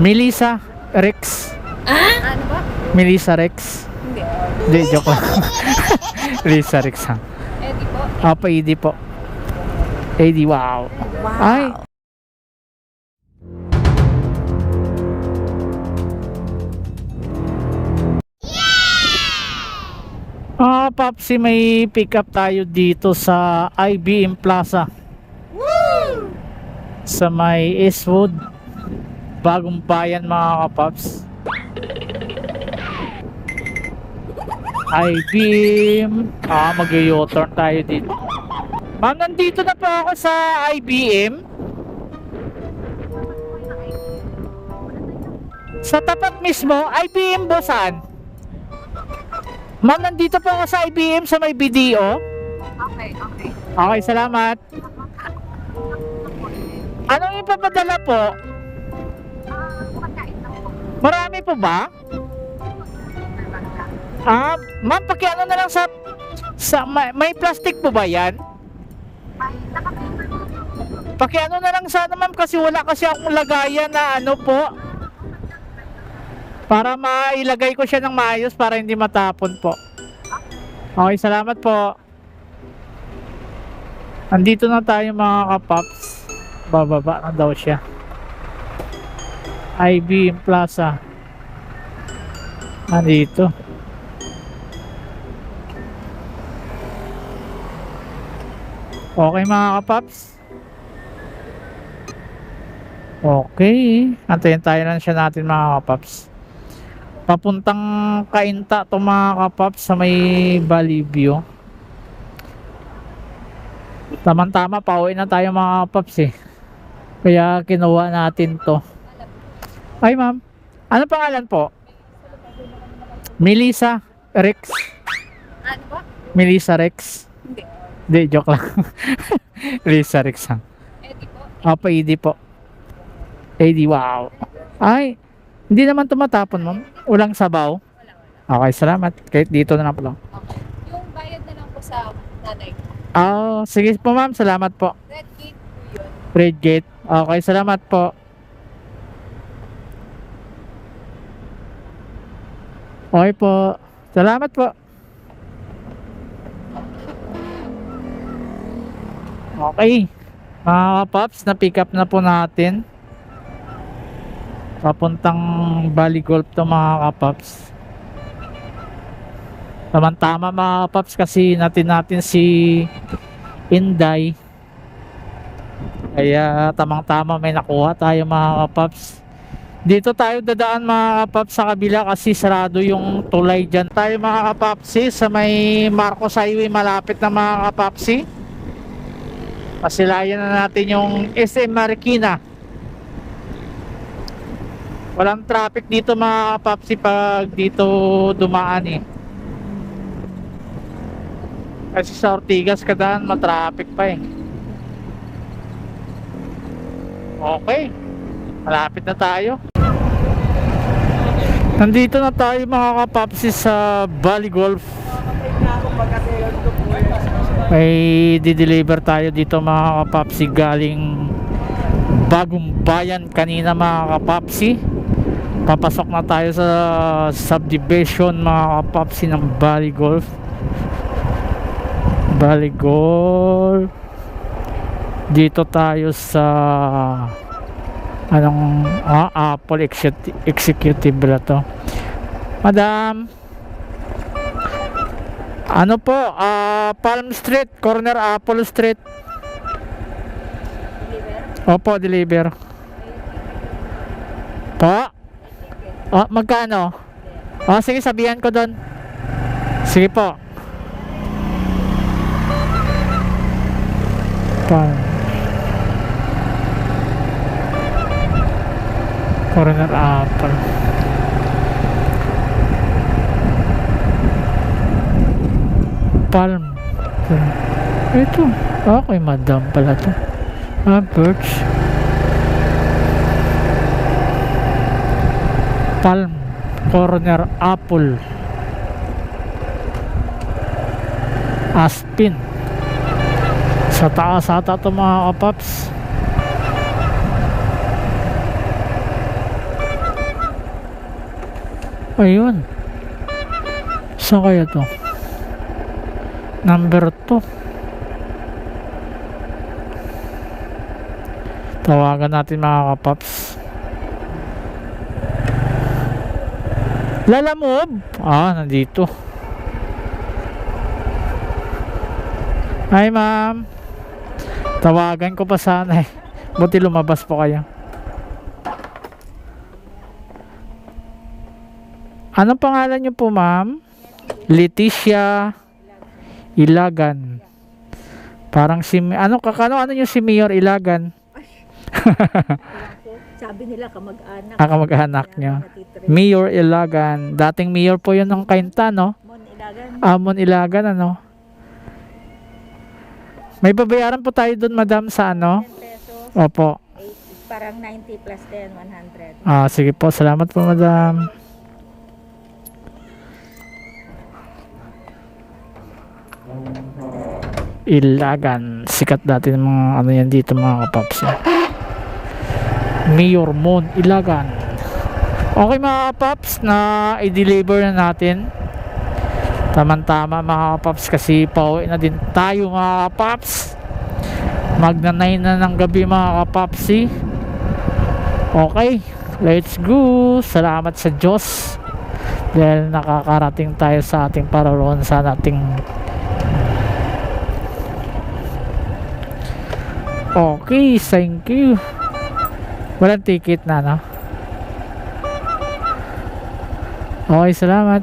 Melissa Rex. Ano ba? Melissa Rex. Hindi. Hindi, joke lang. Melissa Rex ha. Eh, di po. Apa, AD po. AD, wow. Ay. Ah, Papsi, may pick up tayo dito sa IBM Plaza. Sa may Eastwood. Bagong bayan mga kapaps. IBM. Ah, mag-u-turn tayo dito. Ma'am, nandito na po ako sa IBM. Sa tapat mismo, IBM bo saan? Ma'am, nandito po ako sa IBM sa may BDO. Okay, okay. Okay, salamat. Anong ipapadala po? Marami po ba? Ah, ma'am, pakiano na lang sa... sa may, may plastic po ba yan? Pakiano na lang sana ma'am kasi wala kasi akong lagayan na ano po. Para mailagay ko siya ng maayos para hindi matapon po. Okay, salamat po. Andito na tayo mga kapaps. Bababa na daw siya. IB Plaza. Andito. Okay mga kapaps. Okay. Antayin tayo lang siya natin mga kapaps. Papuntang Kainta to mga kapaps sa may Valley View. Tama-tama, pauwi na tayo mga kapaps eh. Kaya kinuha natin to. Ay ma'am, ano pangalan po? Melissa Rex. Ano ba? Melissa Rex. Hindi. Hindi, joke lang. Melissa Rex. Eh, di po. Apa, AD po. AD, wow. Ay, hindi naman tumatapon ma'am. Walang sabaw. Wala, wala. Okay, salamat. Kahit dito na lang po lang. Okay. Yung bayad na lang po sa nanay ko. Ah, sige po ma'am, salamat po. Red gate po yun. Red Gate. Okay, salamat po. Okay po. Salamat po. Okay. Mga kapaps, na-pick up na po natin. Papuntang Bali Golf to mga kapaps. Tama-tama mga kapaps kasi natin natin si Inday. Kaya tamang-tama may nakuha tayo mga kapaps. Dito tayo dadaan mga kapaps sa kabila kasi sarado yung tulay dyan. Tayo mga kapapsi sa may Marcos Highway malapit na mga kapapsi. Pasilayan na natin yung SM Marikina. Walang traffic dito mga kapapsi pag dito dumaan eh. Kasi sa Ortigas kadaan matraffic pa eh. Okay. Malapit na tayo. Nandito na tayo mga kapapsi sa Valley Golf. May di-deliver tayo dito mga kapapsi galing bagong bayan kanina mga kapapsi. Papasok na tayo sa subdivision mga kapapsi ng Valley Golf. Valley Golf. Dito tayo sa anong ah, Apple executive, executive ba to? Madam. Ano po ah, Palm Street corner Apple Street. Opo deliver. Po? Oh, magkano? Oh, sige sabihan ko doon sige po. Palm corner apple palm. Ito. Okay madam pala to. Ah birch. Palm. Corner apple. Aspin. Sa taas ata ito mga kapaps Ayun. Saan kaya to? Number 2. Tawagan natin mga kapaps. Lalamove? Ah, nandito. Hi, ma'am. Tawagan ko pa sana eh. Buti lumabas po kayo. Anong pangalan niyo po, ma'am? Leticia Ilagan. Parang si ano kakano ano yung si Mayor Ilagan? Sabi nila kamag-anak. Ah, kamag-anak niya. Mayor Ilagan. Dating mayor po yun ng Kainta, no? Mon Ilagan, Amon Ilagan, ano? May babayaran po tayo doon, madam, sa ano? 10 pesos, Opo. 8, parang 90 plus 10, 100. Ah, sige po. Salamat po, madam. Ilagan. Sikat dati ng mga ano yan dito mga kapaps. eh. Mayor Mon Ilagan. Okay mga kapaps na i-deliver na natin. Tama-tama mga kapaps kasi pauwi na din tayo mga kapaps. Magnanay na ng gabi mga kapapsi. Okay, let's go. Salamat sa Diyos. Dahil nakakarating tayo sa ating pararoon sa ating Okay, thank you. Walang ticket na, no? Okay, salamat.